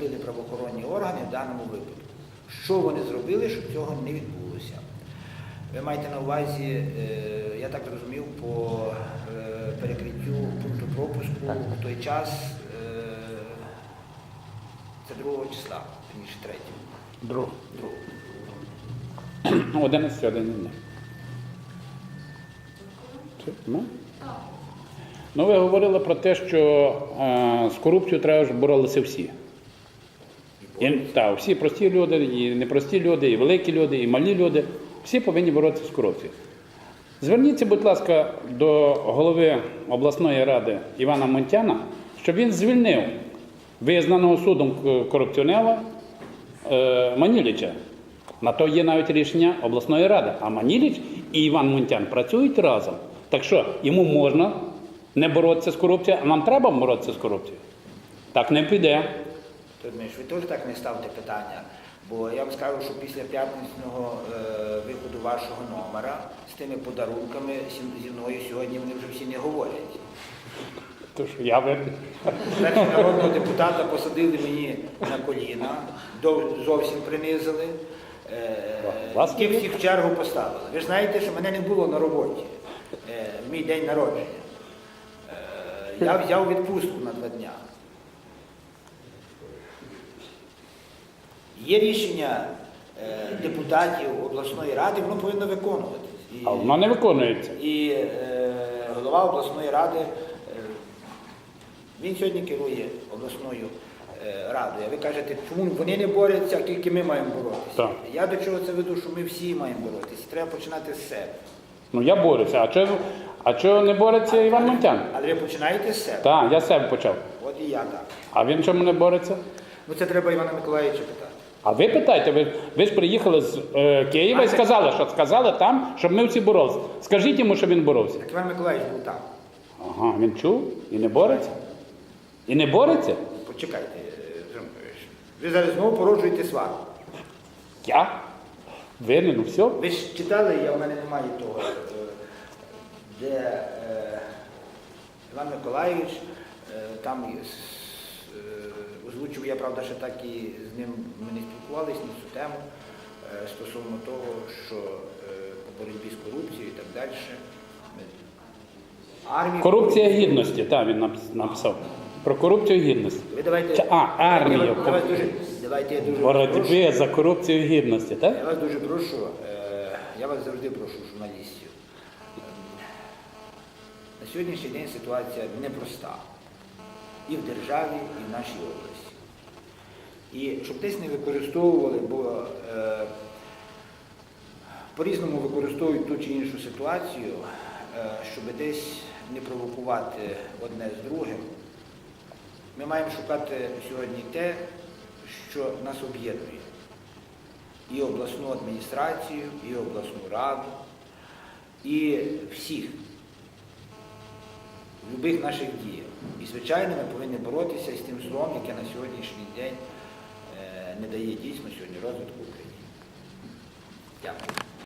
зробили правоохоронні органи в даному випадку. Що вони зробили, щоб цього не відбулося? Ви маєте на увазі, е, я так зрозумів, по е, перекриттю пункту пропуску в той час, е, це 2 числа, ніж 3. Друг. 2. 11 один день. Ну? ну, ви говорили про те, що е, з корупцією треба ж боролися всі. І, та, всі прості люди, і непрості люди, і великі люди, і малі люди. Всі повинні боротися з корупцією. Зверніться, будь ласка, до голови обласної ради Івана Монтяна, щоб він звільнив визнаного судом корупціонера е, Маніліча. На то є навіть рішення обласної ради. А Маніліч і Іван Монтян працюють разом. Так що йому можна не боротися з корупцією, а нам треба боротися з корупцією. Так не піде. Тодмиш, ви теж так не ставте питання, бо я вам скажу, що після п'ятничного е, виходу вашого номера з тими подарунками зі мною сьогодні вони вже всі не говорять. То що я винен. Народного депутата посадили мені на коліна, зовсім принизили. Е, не всіх в чергу поставили. Ви ж знаєте, що мене не було на роботі е, мій день народження. Е, Я взяв відпустку на два дня. Є рішення е, депутатів обласної ради, воно повинно виконуватись. А воно не виконується. і е, голова обласної ради, е, він сьогодні керує обласною е, радою. А ви кажете, чому вони не борються, а тільки ми маємо боротися. Так. Я до чого це веду, що ми всі маємо боротися. Треба починати з себе. Ну я борюся. А чого, а чого не бореться Іван Монтян? Але ви починаєте з себе. Так, я з себе почав. От і я так. А він чому не бореться? Ну це треба Івана Миколаївича питати. А ви питайте, ви, ви ж приїхали з е, Києва і сказали, що сказали там, щоб ми всі боролися. Скажіть йому, що він боровся. Так Іван Миколаївич був там. Ага, він чув і не бореться? І не бореться? Почекайте, е, Миколаївич. Ви зараз знову породжуєте сварку. Я? Винен, ну все. Ви ж читали, я в мене немає того, е, де е, Іван Миколаївич е, там озвучив, я правда ще так і з ним ми не спілкувалися на цю тему е, стосовно того, що е, по боротьбі з корупцією і так далі. Ми- Корупція гідності, так, він написав. Про корупцію гідності. Ви давайте. Чи- а, армію. Я я вас дуже, давайте я дуже прошу. За корупцію гідності, так? Я вас дуже прошу, е, я вас завжди прошу, журналістів. На сьогоднішній день ситуація непроста і в державі, і в нашій області. І щоб десь не використовували, бо е, по-різному використовують ту чи іншу ситуацію, е, щоб десь не провокувати одне з другим. Ми маємо шукати сьогодні те, що нас об'єднує і обласну адміністрацію, і обласну раду, і всіх будь-яких наших діях. І, звичайно, ми повинні боротися з тим злом, яке на сьогоднішній день не дає дійсно сьогодні розвитку України. Дякую.